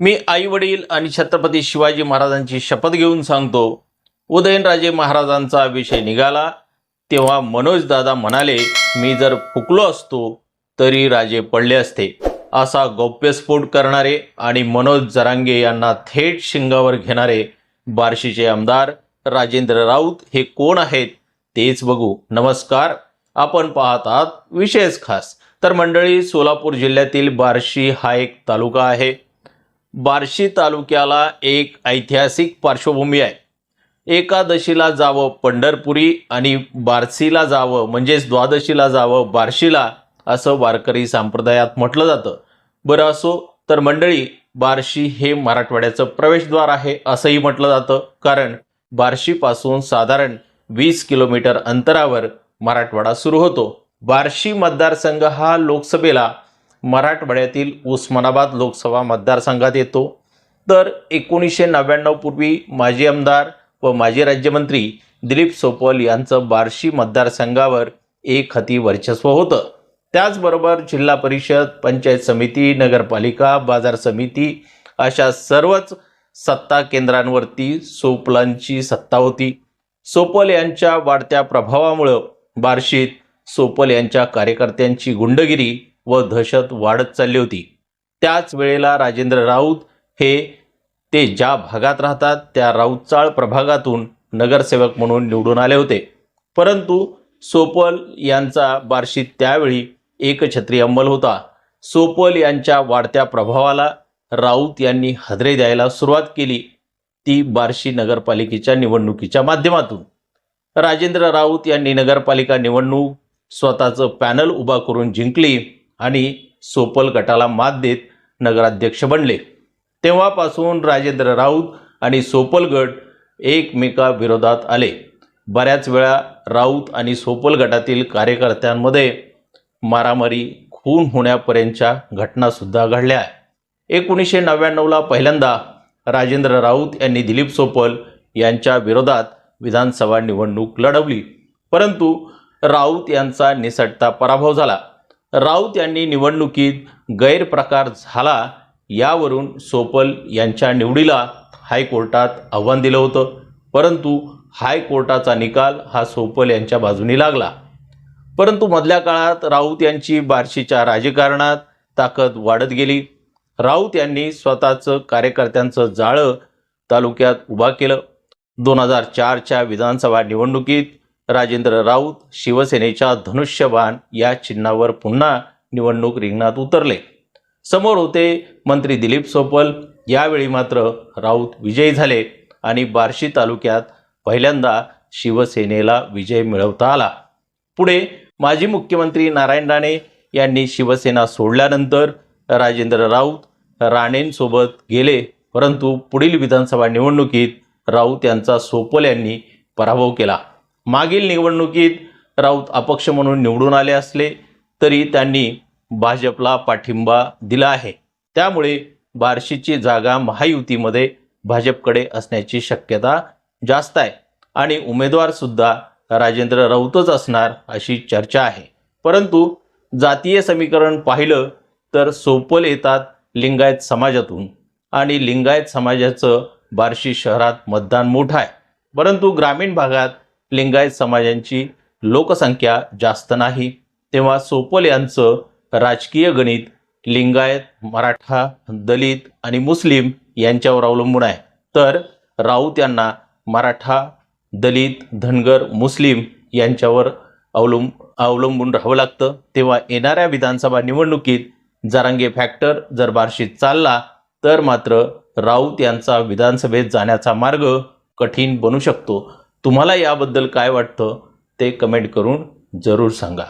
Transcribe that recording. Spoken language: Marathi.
मी आई वडील आणि छत्रपती शिवाजी महाराजांची शपथ घेऊन सांगतो उदयनराजे महाराजांचा विषय निघाला तेव्हा मनोज दादा म्हणाले मी जर फुकलो असतो तरी राजे पडले असते. असा गौप्यस्फोट करणारे आणि मनोज जरांगे यांना थेट शिंगावर घेणारे बार्शीचे आमदार राजेंद्र राऊत हे कोण आहेत तेच बघू. नमस्कार. आपण पाहत आहात विशेष खास. तर मंडळी सोलापूर जिल्ह्यातील बार्शी हा एक तालुका आहे. बार्शी तालुक्याला एक ऐतिहासिक पार्श्वभूमी आहे. एकादशीला जावं पंढरपुरी आणि बार्शीला जावं म्हणजेच द्वादशीला जावं बार्शीला असं वारकरी संप्रदायात म्हटलं जातं. बरं असो तर मंडळी बार्शी हे मराठवाड्याचं प्रवेशद्वार आहे असंही म्हटलं जातं. कारण बार्शीपासून साधारण वीस किलोमीटर अंतरावर मराठवाडा सुरू होतो. बार्शी मतदारसंघ हा लोकसभेला मराठवाड्यातील उस्मानाबाद लोकसभा मतदारसंघात येतो. तर एकोणीसशे नव्याण्णवपूर्वी माजी आमदार व माजी राज्यमंत्री दिलीप सोपल यांचं बार्शी मतदारसंघावर एक हाती वर्चस्व होतं. त्याचबरोबर जिल्हा परिषद पंचायत समिती नगरपालिका बाजार समिती अशा सर्वच सत्ता केंद्रांवरती सोपलांची सत्ता होती. सोपल यांच्या वाढत्या प्रभावामुळं बार्शीत सोपल यांच्या कार्यकर्त्यांची गुंडगिरी व दहशत वाढत चालली होती. त्याच वेळेला राजेंद्र राऊत हे ते ज्या भागात राहतात त्या राऊतचाळ प्रभागातून नगरसेवक म्हणून निवडून आले होते. परंतु सोपल यांचा बार्शीत त्यावेळी एकछत्री अंमल होता. सोपल यांच्या वाढत्या प्रभावाला राऊत यांनी हदरे द्यायला सुरुवात केली. ती बार्शी नगरपालिकेच्या निवडणुकीच्या माध्यमातून. राजेंद्र राऊत यांनी नगरपालिका निवडणूक स्वतःचं पॅनल उभा करून जिंकली. आणि सोपल गटाला मात देत नगराध्यक्ष बनले. तेव्हापासून राजेंद्र राऊत आणि सोपल गट एकमेकाविरोधात आले. बऱ्याच वेळा राऊत आणि सोपल गटातील कार्यकर्त्यांमध्ये मारामारी खून होण्यापर्यंतच्या घटनासुद्धा घडल्या. एकोणीसशे नव्याण्णवला पहिल्यांदा राजेंद्र राऊत यांनी दिलीप सोपल यांच्या विरोधात विधानसभा निवडणूक लढवली. परंतु राऊत यांचा निसटता पराभव झाला. राऊत यांनी निवडणुकीत गैरप्रकार झाला यावरून सोपल यांच्या निवडीला हायकोर्टात आव्हान दिलं होतं. परंतु हायकोर्टाचा निकाल हा सोपल यांच्या बाजूने लागला. परंतु मधल्या काळात राऊत यांची बार्शीच्या राजकारणात ताकद वाढत गेली. राऊत यांनी स्वतःचं कार्यकर्त्यांचं जाळं तालुक्यात उभा केलं. दोन हजार चारच्या विधानसभा निवडणुकीत राजेंद्र राऊत शिवसेनेच्या धनुष्यबाण या चिन्हावर पुन्हा निवडणूक रिंगणात उतरले. समोर होते मंत्री दिलीप सोपल यावेळी मात्र राऊत विजयी झाले आणि बार्शी तालुक्यात पहिल्यांदा शिवसेनेला विजय मिळवता आला. पुढे माजी मुख्यमंत्री नारायण राणे यांनी शिवसेना सोडल्यानंतर राजेंद्र राऊत राणेंसोबत गेले. परंतु पुढील विधानसभा निवडणुकीत राऊत यांचा सोपल यांनी पराभव केला. मागील निवडणुकीत राऊत अपक्ष म्हणून निवडून आले असले तरी त्यांनी भाजपला पाठिंबा दिला आहे. त्यामुळे बार्शीची जागा महायुतीमध्ये भाजपकडे असण्याची शक्यता जास्त आहे आणि उमेदवारसुद्धा राजेंद्र राऊतच असणार अशी चर्चा आहे. परंतु जातीय समीकरण पाहिलं तर सोपल येतात लिंगायत समाजातून आणि लिंगायत समाजाचं बार्शी शहरात मतदान मोठं आहे. परंतु ग्रामीण भागात लिंगायत समाजांची लोकसंख्या जास्त नाही. तेव्हा सोपल यांचं राजकीय गणित लिंगायत मराठा दलित आणि मुस्लिम यांच्यावर अवलंबून आहे. तर राऊत यांना मराठा दलित धनगर मुस्लिम यांच्यावर अवलंब अवलंबून राहावं लागतं. तेव्हा येणाऱ्या विधानसभा निवडणुकीत जारांगे फॅक्टर जर बार्शीत चालला तर मात्र राऊत यांचा विधानसभेत जाण्याचा मार्ग कठीण बनू शकतो. तुम्हाला याबद्दल काय वाटतं ते कमेंट करून जरूर सांगा.